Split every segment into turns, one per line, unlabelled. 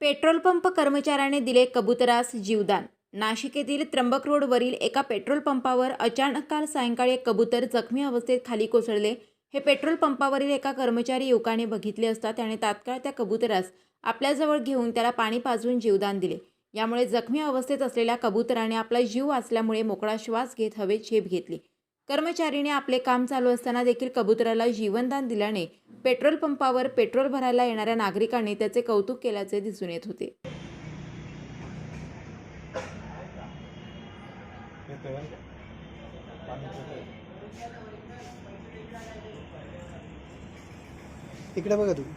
Petrol pump कर्मचाऱ्याने दिले कबुतरास जीवदान. नाशिक येथील त्र्यंबक रोडवरील एका पेट्रोल पंपावर अचानक काल सायंकाळी एक कबूतर जखमी अवस्थेत खाली कोसळले. हे पेट्रोल पंपावरील एका कर्मचारी युवकाने बघितले असता त्याने तात्काळ त्या कबुतरास आपल्याजवळ घेऊन त्याला पाणी पाजून जीवदान दिले. यामुळे जखमी अवस्थेत असलेल्या कबुतराने आपला जीव वाचल्यामुळे मोकळा श्वास घेत हवेत झेप घेतली. कर्मचारीने आपले काम चालू असताना देखील कबुतराला जीवनदान दिल्याने पेट्रोल पंपावर पेट्रोल भरायला येणाऱ्या नागरिकांनी त्याचे कौतुक केल्याचे दिसून येत होते.
इकडे बघा तुम्ही.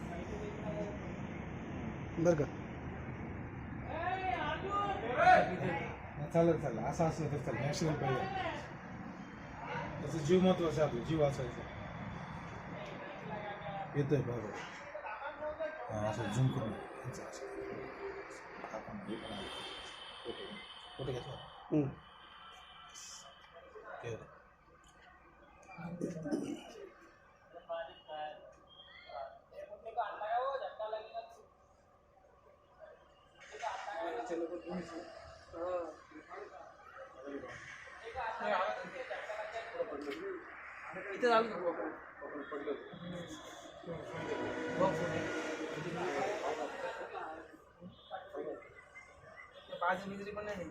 बरं का?
चालेल चालेल. असं असलं तर चालेल. नॅशनल पाहिजे त्याचा जीव महत्त्वाचा आपला जीव वाचायचा येतोय बरोबर हा, असं झूम करून हे आहे. फोटो. फोटो घेतला
हं.
घे.
मिजरी पण नाही